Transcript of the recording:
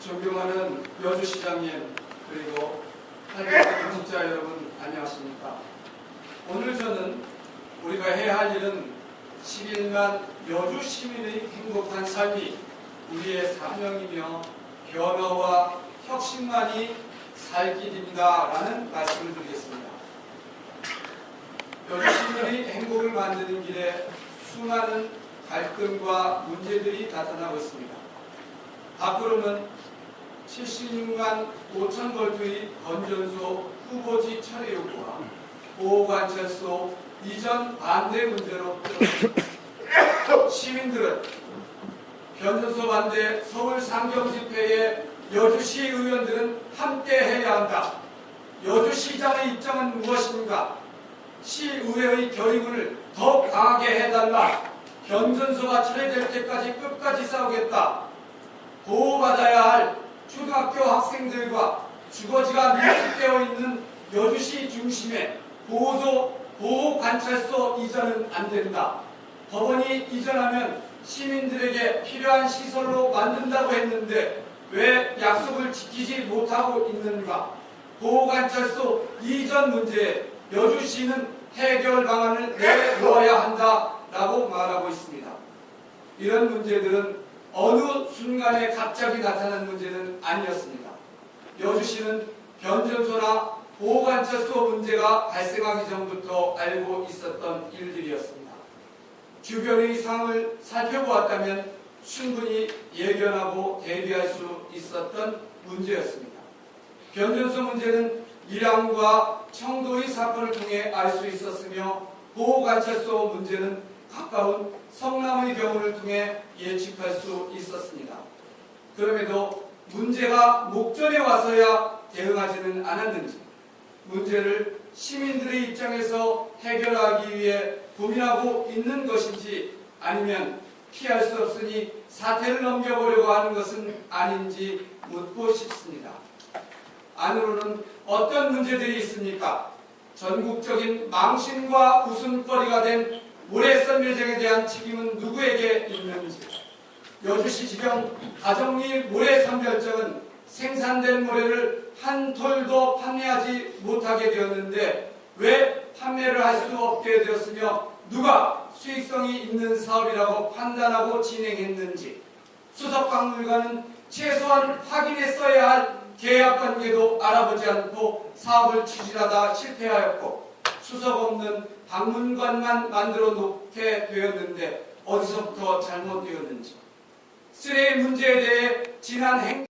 존경하는 여주시장님 그리고 할머니 공직자 여러분 안녕하십니까? 오늘 저는 우리가 해야 할 일은 11만 여주 시민의 행복한 삶이 우리의 사명이며 변화와 혁신만이 살 길입니다 라는 말씀을 드리겠습니다. 여주 시민의 행복을 만드는 길에 수많은 갈등과 문제들이 나타나고 있습니다. 앞으로는 76만 5천 볼트의 건전소 후보지 처리 요구와 보호관찰소 이전 반대 문제로 시민들은 변전소 반대 서울 상경 집회에 여주시 의원들은 함께 해야 한다. 여주시장의 입장은 무엇인가? 시의회의 결의문을 더 강하게 해달라. 변전소가 철회될 때까지 끝까지 싸우겠다. 보호받아야 할 초등학교 학생들과 주거지가 밀집되어 있는 여주시 중심의 보호소, 보호관찰소 이전은 안 된다. 법원이 이전하면 시민들에게 필요한 시설로 만든다고 했는데 왜 약속을 지키지 못하고 있는가? 보호관찰소 이전 문제에 여주시는 해결 방안을 내놓아야 한다 라고 말하고 있습니다. 이런 문제들은 어느 순간에 갑자기 나타난 문제는 아니었습니다. 여주시는 변전소나 보호관찰소 문제가 발생하기 전부터 알고 있었던 일들이었습니다. 주변의 상황을 살펴보았다면 충분히 예견하고 대비할 수 있었던 문제였습니다. 변전소 문제는 일양과 청도의 사건을 통해 알 수 있었으며 보호관찰소 문제는 가까운 성남의 경우를 통해 예측할 수 있었습니다. 그럼에도 문제가 목전에 와서야 대응하지는 않았는지 문제를 시민들의 입장에서 해결하기 위해 고민하고 있는 것인지 아니면 피할 수 없으니 사태를 넘겨보려고 하는 것은 아닌지 묻고 싶습니다. 안으로는 어떤 문제들이 있습니까? 전국적인 망신과 웃음거리가 된 모래선 매장에 대한 책임은 누구에게 있는지. 여주시 지경 가정리 모래 선별장은 생산된 모래를 한 톨도 판매하지 못하게 되었는데 왜 판매를 할 수 없게 되었으며 누가 수익성이 있는 사업이라고 판단하고 진행했는지. 수석 박물관은 최소한 확인했어야 할 계약 관계도 알아보지 않고 사업을 추진하다 실패하였고 수석 없는 박물관만 만들어 놓게 되었는데 어디서부터 잘못되었는지. 쓰레기 문제에 대해 지난 행